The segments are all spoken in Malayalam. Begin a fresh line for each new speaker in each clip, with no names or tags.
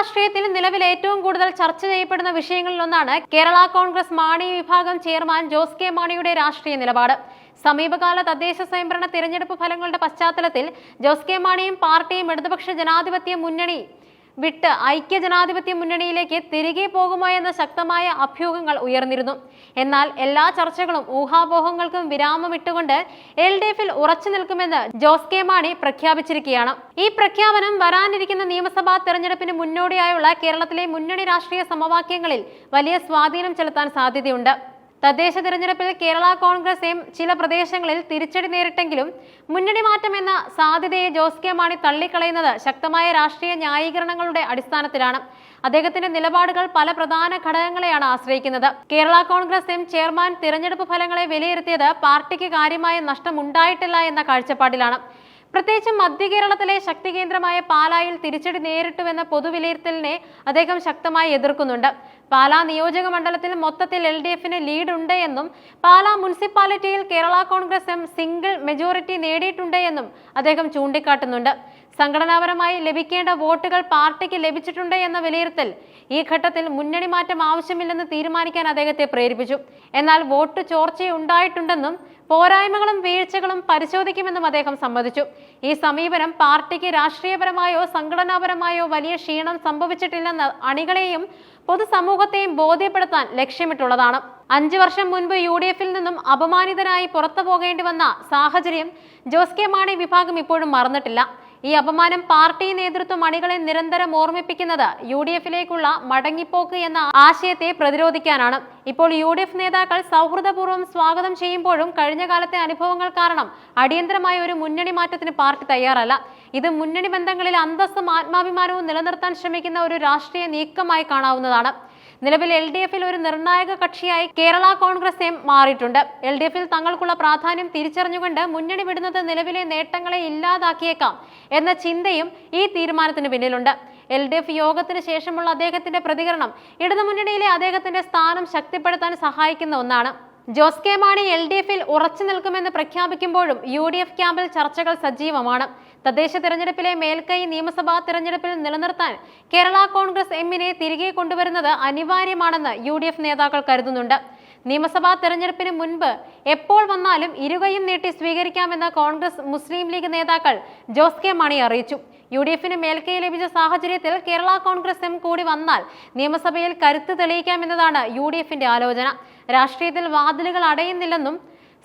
രാഷ്ട്രീയത്തിൽ നിലവിൽ ഏറ്റവും കൂടുതൽ ചർച്ച ചെയ്യപ്പെടുന്ന വിഷയങ്ങളിലൊന്നാണ് കേരള കോൺഗ്രസ് മാണി വിഭാഗം ചെയർമാൻ ജോസ് കെ മാണിയുടെ രാഷ്ട്രീയ നിലപാട്. സമീപകാല തദ്ദേശ സ്വയംഭരണ തിരഞ്ഞെടുപ്പ് ഫലങ്ങളുടെ പശ്ചാത്തലത്തിൽ ജോസ് കെ മാണിയും പാർട്ടിയും ഇടതുപക്ഷ ജനാധിപത്യ മുന്നണി വിട്ട് ഐക്യ ജനാധിപത്യ മുന്നണിയിലേക്ക് തിരികെ പോകുമോ എന്ന ശക്തമായ അഭ്യൂഹങ്ങൾ ഉയർന്നിരുന്നു. എന്നാൽ എല്ലാ ചർച്ചകളും ഊഹാപോഹങ്ങൾക്കും വിരാമമിട്ടുകൊണ്ട് എൽ ഡി എഫിൽ ഉറച്ചു നിൽക്കുമെന്ന് ജോസ് കെ മാണി പ്രഖ്യാപിച്ചിരിക്കുകയാണ്. ഈ പ്രഖ്യാപനം വരാനിരിക്കുന്ന നിയമസഭാ തെരഞ്ഞെടുപ്പിന് മുന്നോടിയായുള്ള കേരളത്തിലെ മുന്നണി രാഷ്ട്രീയ സമവാക്യങ്ങളിൽ വലിയ സ്വാധീനം ചെലുത്താൻ സാധ്യതയുണ്ട്. തദ്ദേശ തിരഞ്ഞെടുപ്പിൽ കേരള കോൺഗ്രസ് എം ചില പ്രദേശങ്ങളിൽ തിരിച്ചടി നേരിട്ടെങ്കിലും മുന്നണി മാറ്റം എന്ന സാധ്യതയെ ജോസ് കെ മാണി തള്ളിക്കളയുന്നത് ശക്തമായ രാഷ്ട്രീയ ന്യായീകരണങ്ങളുടെ അടിസ്ഥാനത്തിലാണ്. അദ്ദേഹത്തിന്റെ നിലപാടുകൾ പല പ്രധാന ഘടകങ്ങളെയാണ് ആശ്രയിക്കുന്നത്. കേരള കോൺഗ്രസ് എം ചെയർമാൻ തിരഞ്ഞെടുപ്പ് ഫലങ്ങളെ വിലയിരുത്തിയത് പാർട്ടിക്ക് കാര്യമായ നഷ്ടമുണ്ടായിട്ടില്ല എന്ന കാഴ്ചപ്പാടിലാണ്. പ്രത്യേകിച്ചും മധ്യ കേരളത്തിലെ ശക്തി കേന്ദ്രമായ പാലായിൽ തിരിച്ചടി നേരിട്ടുവെന്ന പൊതുവിലയിരുത്തലിനെ അദ്ദേഹം ശക്തമായി എതിർക്കുന്നുണ്ട്. പാലാ നിയോജക മണ്ഡലത്തിൽ മൊത്തത്തിൽ എൽ ഡി എഫിന് ലീഡ് ഉണ്ട് എന്നും പാലാ മുനിസിപ്പാലിറ്റിയിൽ Kerala Congress M single majority നേടിയിട്ടുണ്ട് എന്നും അദ്ദേഹം ചൂണ്ടിക്കാട്ടുന്നുണ്ട്. സംഘടനാപരമായി ലഭിക്കേണ്ട വോട്ടുകൾ പാർട്ടിക്ക് ലഭിച്ചിട്ടുണ്ട് എന്ന വിലയിരുത്തൽ ഈ ഘട്ടത്തിൽ മുന്നണി മാറ്റം ആവശ്യമില്ലെന്ന് തീരുമാനിക്കാൻ അദ്ദേഹത്തെ പ്രേരിപ്പിച്ചു. എന്നാൽ വോട്ട് ചോർച്ചയുണ്ടായിട്ടുണ്ടെന്നും പോരായ്മകളും വീഴ്ചകളും പരിശോധിക്കുമെന്നും അദ്ദേഹം സമ്മതിച്ചു. ഈ സമീപനം പാർട്ടിക്ക് രാഷ്ട്രീയപരമായോ സംഘടനാപരമായോ വലിയ ക്ഷീണം സംഭവിച്ചിട്ടില്ലെന്ന് അണികളെയും പൊതുസമൂഹത്തെയും ബോധ്യപ്പെടുത്താൻ ലക്ഷ്യമിട്ടുള്ളതാണ്. അഞ്ചു വർഷം മുൻപ് യു ഡി എഫിൽ നിന്നും അപമാനിതനായി പുറത്തു പോകേണ്ടി വന്ന സാഹചര്യം ജോസ് കെ മാണി വിഭാഗം ഇപ്പോഴും മറന്നിട്ടില്ല. ഈ അപമാനം പാർട്ടി നേതൃത്വം അണികളെ നിരന്തരം ഓർമ്മിപ്പിക്കുന്നത് യു ഡി എഫിലേക്കുള്ള മടങ്ങിപ്പോക്ക് എന്ന ആശയത്തെ പ്രതിരോധിക്കാനാണ്. ഇപ്പോൾ യു ഡി എഫ് നേതാക്കൾ സൗഹൃദപൂർവം സ്വാഗതം ചെയ്യുമ്പോഴും കഴിഞ്ഞ കാലത്തെ അനുഭവങ്ങൾ കാരണം അടിയന്തരമായ ഒരു മുന്നണി മാറ്റത്തിന് പാർട്ടി തയ്യാറല്ല. ഇത് മുന്നണി ബന്ധങ്ങളിൽ അന്തസ്സും ആത്മാഭിമാനവും നിലനിർത്താൻ ശ്രമിക്കുന്ന ഒരു രാഷ്ട്രീയ നീക്കമായി കാണാവുന്നതാണ്. നിലവിൽ എൽ ഡി എഫിൽ ഒരു നിർണായക കക്ഷിയായി കേരള കോൺഗ്രസ് എം മാറിയിട്ടുണ്ട്. എൽ ഡി എഫിൽ തങ്ങൾക്കുള്ള പ്രാധാന്യം തിരിച്ചറിഞ്ഞുകൊണ്ട് മുന്നണി വിടുന്നത് നിലവിലെ നേട്ടങ്ങളെ ഇല്ലാതാക്കിയേക്കാം എന്ന ചിന്തയും ഈ തീരുമാനത്തിന് പിന്നിലുണ്ട്. എൽ ഡി എഫ് യോഗത്തിന് ശേഷമുള്ള അദ്ദേഹത്തിന്റെ പ്രതികരണം ഇടതുമുന്നണിയിലെ അദ്ദേഹത്തിന്റെ സ്ഥാനം ശക്തിപ്പെടുത്താൻ സഹായിക്കുന്ന ഒന്നാണ്. Jose K Mani L D എഫിൽ ഉറച്ചു നിൽക്കുമെന്ന് പ്രഖ്യാപിക്കുമ്പോഴും യു ഡി എഫ് ക്യാമ്പിൽ ചർച്ചകൾ സജീവമാണ്. തദ്ദേശ തെരഞ്ഞെടുപ്പിലെ മേൽക്കൈ നിയമസഭാ തെരഞ്ഞെടുപ്പിൽ നിലനിർത്താൻ കേരള കോൺഗ്രസ് എമ്മിനെ തിരികെ കൊണ്ടുവരുന്നത് അനിവാര്യമാണെന്ന് യു നേതാക്കൾ കരുതുന്നുണ്ട്. നിയമസഭാ തെരഞ്ഞെടുപ്പിന് മുൻപ് എപ്പോൾ വന്നാലും ഇരുകയും നീട്ടി സ്വീകരിക്കാമെന്ന് കോൺഗ്രസ് മുസ്ലിം ലീഗ് നേതാക്കൾ ജോസ് കെ മാണി അറിയിച്ചു. യു ഡി എഫിന് മേൽക്കൈ ലഭിച്ച സാഹചര്യത്തിൽ കേരള കോൺഗ്രസ് എം കൂടി വന്നാൽ നിയമസഭയിൽ കരുത്ത് തെളിയിക്കാമെന്നതാണ് യു ഡി എഫിന്റെ ആലോചന. രാഷ്ട്രീയത്തിൽ വാതിലുകൾ അടയുന്നില്ലെന്നും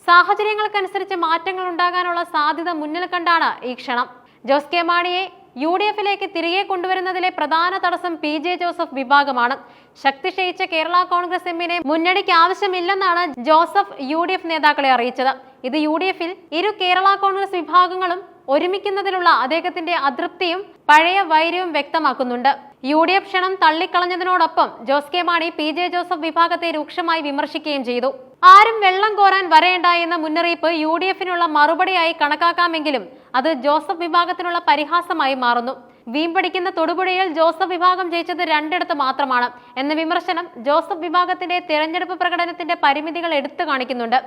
സാഹചര്യങ്ങൾക്കനുസരിച്ച് മാറ്റങ്ങൾ ഉണ്ടാകാനുള്ള സാധ്യത മുന്നിൽ കണ്ടാണ് ഈ ക്ഷണം. ജോസ് കെ മാണിയെ യു ഡി എഫിലേക്ക് തിരികെ കൊണ്ടുവരുന്നതിലെ പ്രധാന തടസ്സം പി ജെ ജോസഫ് വിഭാഗമാണ്. ശക്തി ക്ഷയിച്ച കേരള കോൺഗ്രസ് എമ്മിനെ മുന്നണിക്ക് ആവശ്യമില്ലെന്നാണ് ജോസഫ് യു ഡി എഫ് നേതാക്കളെ അറിയിച്ചത്. ഇത് യു ഡി എഫിൽ ഇരു കേരള കോൺഗ്രസ് വിഭാഗങ്ങളും ഒരുമിക്കുന്നതിലുള്ള അദ്ദേഹത്തിന്റെ അതൃപ്തിയും പഴയ വൈര്യവും വ്യക്തമാക്കുന്നുണ്ട്. യു ഡി എഫ് ക്ഷണം തള്ളിക്കളഞ്ഞതിനോടൊപ്പം Jose K Mani P J Joseph വിഭാഗത്തെ രൂക്ഷമായി വിമർശിക്കുകയും ചെയ്തു. ആരും വെള്ളം കോരാൻ വരേണ്ട എന്ന മുന്നറിയിപ്പ് യു ഡി എഫിനുള്ള മറുപടിയായി കണക്കാക്കാമെങ്കിലും അത് ജോസഫ് വിഭാഗത്തിനുള്ള പരിഹാസമായി മാറുന്നു. വീമ്പടിക്കുന്ന തൊടുപുഴയിൽ ജോസഫ് വിഭാഗം ജയിച്ചത് രണ്ടിടത്ത് മാത്രമാണ് എന്ന വിമർശനം ജോസഫ് വിഭാഗത്തിന്റെ തിരഞ്ഞെടുപ്പ് പ്രകടനത്തിന്റെ പരിമിതികൾ എടുത്തു കാണിക്കുന്നുണ്ട്.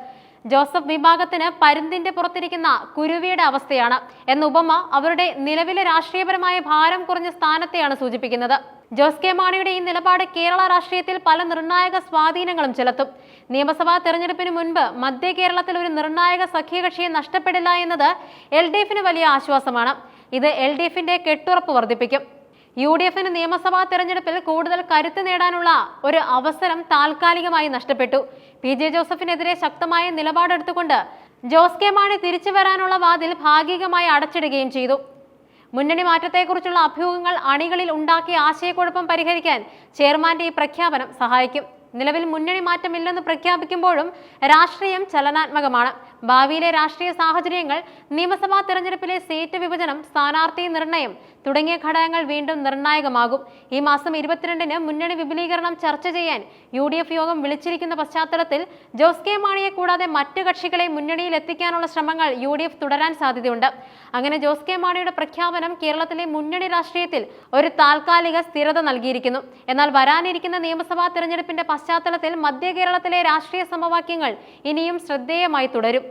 ജോസഫ് വിഭാഗത്തിന് പരുന്തിന്റെ പുറത്തിരിക്കുന്ന കുരുവിയുടെ അവസ്ഥയാണ് എന്ന ഉപമ അവരുടെ നിലവിലെ രാഷ്ട്രീയപരമായ ഭാരം കുറഞ്ഞ സ്ഥാനത്തെയാണ് സൂചിപ്പിക്കുന്നത്. ജോസ് കെ മാണിയുടെ ഈ നിലപാട് കേരള രാഷ്ട്രീയത്തിൽ പല നിർണായക സ്വാധീനങ്ങളും ചെലുത്തും. നിയമസഭാ തെരഞ്ഞെടുപ്പിന് മുൻപ് മധ്യ കേരളത്തിൽ ഒരു നിർണായക സഖ്യകക്ഷിയെ നഷ്ടപ്പെടില്ല എന്നത് എൽ ഡി എഫിന് വലിയ ആശ്വാസമാണ്. ഇത് എൽ ഡി എഫിന്റെ കെട്ടുറപ്പ് വർദ്ധിപ്പിക്കും. യു ഡി എഫിന് നിയമസഭാ തെരഞ്ഞെടുപ്പിൽ കൂടുതൽ കരുത്ത് നേടാനുള്ള ഒരു അവസരം താൽക്കാലികമായി നഷ്ടപ്പെട്ടു. പി. ജെ. ജോസഫിനെതിരെ ശക്തമായ നിലപാടെടുത്തുകൊണ്ട് ജോസ് കെ. മാണി തിരിച്ചു വരാനുള്ള വാതിൽ ഭാഗികമായി അടച്ചിടുകയും ചെയ്തു. മുന്നണി മാറ്റത്തെക്കുറിച്ചുള്ള അഭ്യൂഹങ്ങൾ അണികളിൽ ഉണ്ടാക്കിയ ആശയക്കുഴപ്പം പരിഹരിക്കാൻ ചെയർമാന്റെ ഈ പ്രഖ്യാപനം സഹായിക്കും. നിലവിൽ മുന്നണി മാറ്റമില്ലെന്ന് പ്രഖ്യാപിക്കുമ്പോഴും രാഷ്ട്രീയം ചലനാത്മകമാണ്. ഭാവിയിലെ രാഷ്ട്രീയ സാഹചര്യങ്ങൾ നിയമസഭാ തെരഞ്ഞെടുപ്പിലെ സീറ്റ് വിഭജനം സ്ഥാനാർത്ഥി നിർണയം തുടങ്ങിയ ഘടകങ്ങൾ വീണ്ടും നിർണായകമാകും. ഈ മാസം ഇരുപത്തിരണ്ടിന് മുന്നണി വിപുലീകരണം ചർച്ച ചെയ്യാൻ യു യോഗം വിളിച്ചിരിക്കുന്ന പശ്ചാത്തലത്തിൽ ജോസ് കെ മാണിയെ കൂടാതെ മറ്റു കക്ഷികളെ മുന്നണിയിൽ എത്തിക്കാനുള്ള ശ്രമങ്ങൾ യു തുടരാൻ സാധ്യതയുണ്ട്. അങ്ങനെ ജോസ് കെ മാണിയുടെ പ്രഖ്യാപനം കേരളത്തിലെ മുന്നണി രാഷ്ട്രീയത്തിൽ ഒരു താൽക്കാലിക സ്ഥിരത നൽകിയിരിക്കുന്നു. എന്നാൽ വരാനിരിക്കുന്ന നിയമസഭാ തെരഞ്ഞെടുപ്പിന്റെ പശ്ചാത്തലത്തിൽ മധ്യ കേരളത്തിലെ രാഷ്ട്രീയ സമവാക്യങ്ങൾ ഇനിയും ശ്രദ്ധേയമായി തുടരും.